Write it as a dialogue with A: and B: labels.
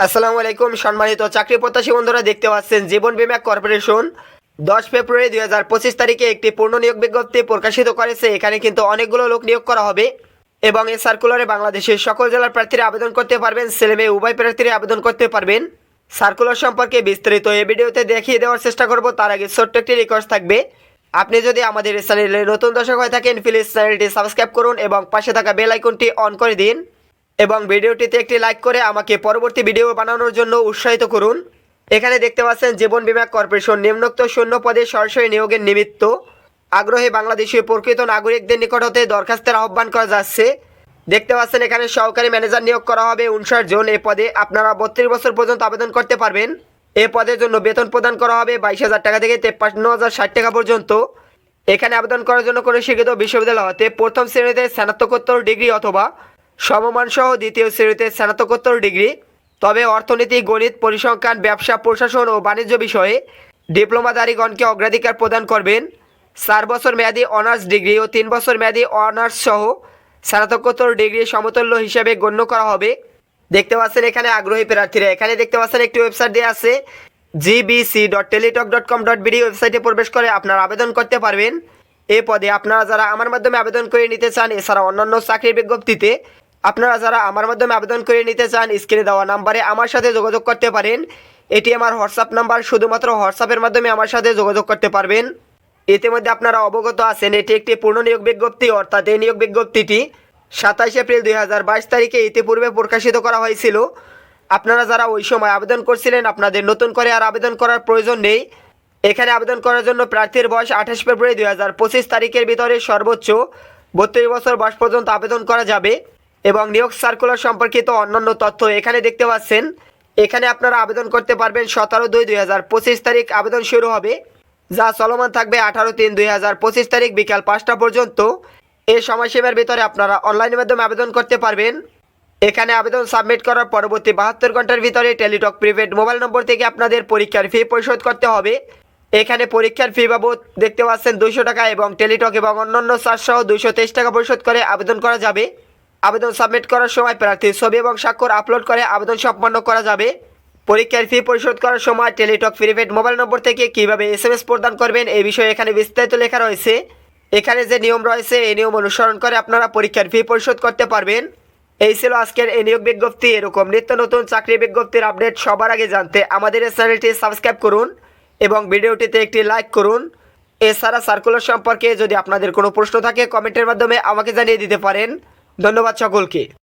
A: আসসালামু আলাইকুম, সম্মানিত চাকরি প্রত্যাশী বন্ধুরা দেখতে পাচ্ছেন জীবন বীমা কর্পোরেশন। দশ ফেব্রুয়ারি দুই হাজার পঁচিশ তারিখে একটি পূর্ণ নিয়োগ বিজ্ঞপ্তি প্রকাশিত করেছে। এখানে কিন্তু অনেকগুলো লোক নিয়োগ করা হবে এবং এই সার্কুলারে বাংলাদেশের সকল জেলার প্রার্থীরা আবেদন করতে পারবেন, ছেলে মেয়ে উভয় প্রার্থীরা আবেদন করতে পারবেন। সার্কুলার সম্পর্কে বিস্তারিত এই ভিডিওতে দেখিয়ে দেওয়ার চেষ্টা করব, তার আগে ছোট্ট একটি রিকোয়েস্ট থাকবে। আপনি যদি আমাদের চ্যানেলে নতুন দর্শক হয়ে থাকেন প্লিজ চ্যানেলটি সাবস্ক্রাইব করুন এবং পাশে থাকা বেল আইকনটি অন করে দিন। এবং ভিডিওটিতে একটি লাইক করে আমাকে পরবর্তী ভিডিও বানানোর জন্য উৎসাহিত করুন। এখানে দেখতে পাচ্ছেন জীবন বীমা কর্পোরেশন নিম্নোক্ত শূন্য পদে সরাসরি নিয়োগের নিমিত্ত আগ্রহী বাংলাদেশি প্রকৃত নাগরিকদের নিকট হতে দরখাস্তের আহ্বান করা যাচ্ছে। দেখতে পাচ্ছেন এখানে সহকারী ম্যানেজার নিয়োগ করা হবে উনষাট জন। এ পদে আপনারা বত্রিশ বছর পর্যন্ত আবেদন করতে পারবেন। এ পদের জন্য বেতন প্রদান করা হবে বাইশ হাজার টাকা থেকে তেপ্পান্ন হাজার ষাট টাকা পর্যন্ত। এখানে আবেদন করার জন্য কোনো শিক্ষিত বিশ্ববিদ্যালয় হতে প্রথম শ্রেণীতে স্নাতকোত্তর ডিগ্রি অথবা সমমান সহ দ্বিতীয় শ্রেণীতে স্নাতকোত্তর ডিগ্রি। তবে অর্থনীতি, গণিত, পরিসংখ্যান, ব্যবসা, প্রশাসন ও বাণিজ্য বিষয়ে ডিপ্লোমাধারীগণকে অগ্রাধিকার প্রদান করবেন। চার বছর মেয়াদী অনার্স ডিগ্রি ও তিন বছর মেয়াদী অনার্স সহ স্নাতকোত্তর ডিগ্রি সমতুল্য হিসেবে গণ্য করা হবে। দেখতে পাচ্ছেন এখানে আগ্রহী প্রার্থীরা। এখানে দেখতে পাচ্ছেন একটি ওয়েবসাইট দেওয়া আছে GBC dot Teletalk dot com dot BD ওয়েবসাইটে প্রবেশ করে আপনারা আবেদন করতে পারবেন। এ পদে আপনারা যারা আমার মাধ্যমে আবেদন করে নিতে চান, এছাড়া অন্যান্য চাকরির বিজ্ঞপ্তিতে আপনারা যারা আমার মাধ্যমে আবেদন করে নিতে চান, স্ক্রিনে দেওয়া নাম্বারে আমার সাথে যোগাযোগ করতে পারেন। এটি আমার হোয়াটসঅ্যাপ নাম্বার, শুধুমাত্র হোয়াটসঅ্যাপের মাধ্যমে আমার সাথে যোগাযোগ করতে পারবেন। ইতিমধ্যে আপনারা অবগত আছেন, এটি একটি পূর্ণ নিয়োগ বিজ্ঞপ্তি, অর্থাৎ এই নিয়োগ বিজ্ঞপ্তিটি সাতাশ এপ্রিল দুই হাজার বাইশ তারিখে ইতিপূর্বে প্রকাশিত করা হয়েছিল। আপনারা যারা ওই সময় আবেদন করছিলেন, আপনাদের নতুন করে আর আবেদন করার প্রয়োজন নেই। এখানে আবেদন করার জন্য প্রার্থীর বয়স আঠাশ ফেব্রুয়ারি দুই হাজার পঁচিশ তারিখের ভিতরে সর্বোচ্চ বত্রিশ বছর বয়স পর্যন্ত আবেদন করা যাবে। এবং নিয়োগ সার্কুলার সম্পর্কিত অন্যান্য তথ্য এখানে দেখতে পাচ্ছেন। এখানে আপনারা আবেদন করতে পারবেন সতেরো দুই দুই হাজার পঁচিশ তারিখ আবেদন শুরু হবে, যা চলমান থাকবে আঠারো তিন দুই হাজার পঁচিশ তারিখ বিকাল পাঁচটা পর্যন্ত। এই সময়সীমার ভিতরে আপনারা অনলাইনের মাধ্যমে আবেদন করতে পারবেন। এখানে আবেদন সাবমিট করার পরবর্তী বাহাত্তর ঘণ্টার ভিতরে টেলিটক প্রিপেড মোবাইল নম্বর থেকে আপনাদের পরীক্ষার ফি পরিশোধ করতে হবে। এখানে পরীক্ষার ফি বাবদ দেখতে পাচ্ছেন দুশো টাকা এবং টেলিটক এবং অন্যান্য চার্জ সহ তেইশ টাকা পরিশোধ করে আবেদন করা যাবে। আবেদন সাবমিট করার সময় প্রার্থীর ছবি এবং স্বাক্ষর আপলোড করে আবেদন সম্পন্ন করা যাবে। পরীক্ষার ফি পরিশোধ করার সময় টেলিটক প্রিপেড মোবাইল নম্বর থেকে কীভাবে এস এম এস প্রদান করবেন এই বিষয়ে এখানে বিস্তারিত লেখা রয়েছে। এখানে যে নিয়ম রয়েছে, এই নিয়ম অনুসরণ করে আপনারা পরীক্ষার ফি পরিশোধ করতে পারবেন। এই ছিল আজকের এই নিয়োগ বিজ্ঞপ্তি। এরকম নিত্য নতুন চাকরি বিজ্ঞপ্তির আপডেট সবার আগে জানতে আমাদের এই চ্যানেলটি সাবস্ক্রাইব করুন এবং ভিডিওটিতে একটি লাইক করুন। এছাড়া সার্কুলার সম্পর্কে যদি আপনাদের কোনো প্রশ্ন থাকে কমেন্টের মাধ্যমে আমাকে জানিয়ে দিতে পারেন। ধন্যবাদ সকলকে।